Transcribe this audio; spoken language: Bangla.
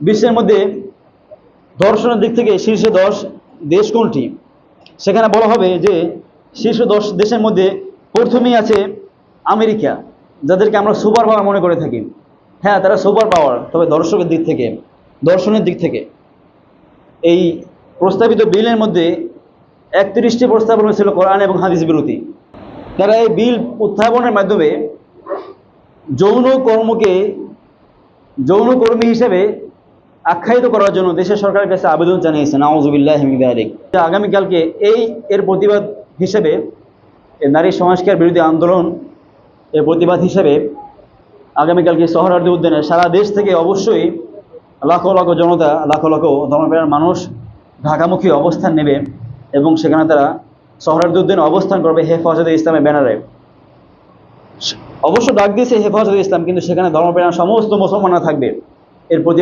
বিশ্বের মধ্যে দর্শনের দিক থেকে শীর্ষ দশ দেশ কোনটি? সেখানে বলা হবে যে শীর্ষ দশ দেশের মধ্যে প্রথমেই আছে আমেরিকা, যাদেরকে আমরা সুপার পাওয়ার মনে করে থাকি। হ্যাঁ তারা সুপার পাওয়ার, তবে দর্শকের দিক থেকে, দর্শনের দিক থেকে। এই প্রস্তাবিত বিলের মধ্যে একত্রিশটি প্রস্তাবনা ছিল কোরআন এবং হাদিস বিরোধী। তারা এই বিল উত্থাপনের মাধ্যমে যৌন কর্মকে, যৌন কর্মী হিসেবে আখ্যায়িত করার জন্য দেশের সরকারের কাছে আবেদন জানিয়েছে নওয়াজুবিল্লাহ আলিক আগামীকালকে এই এর প্রতিবাদ হিসেবে নারী সংস্কার বিরোধী আন্দোলন এর প্রতিবাদ হিসেবে আগামীকালকে শহরার্দি উদ্যানে সারা দেশ থেকে অবশ্যই লাখো লাখো জনতা, লাখো লাখো ধর্মপ্রাণ মানুষ ঢাকামুখী অবস্থান নেবে এবং সেখানে তারা শহরার্দি উদ্যানে অবস্থান করবে হেফাজতে ইসলামের ব্যানারে। অবশ্য ডাক দিয়েছে হেফাজতে ইসলাম, কিন্তু সেখানে ধর্মপ্রাণ সমস্ত মুসলমানরা থাকবে। এর প্রতি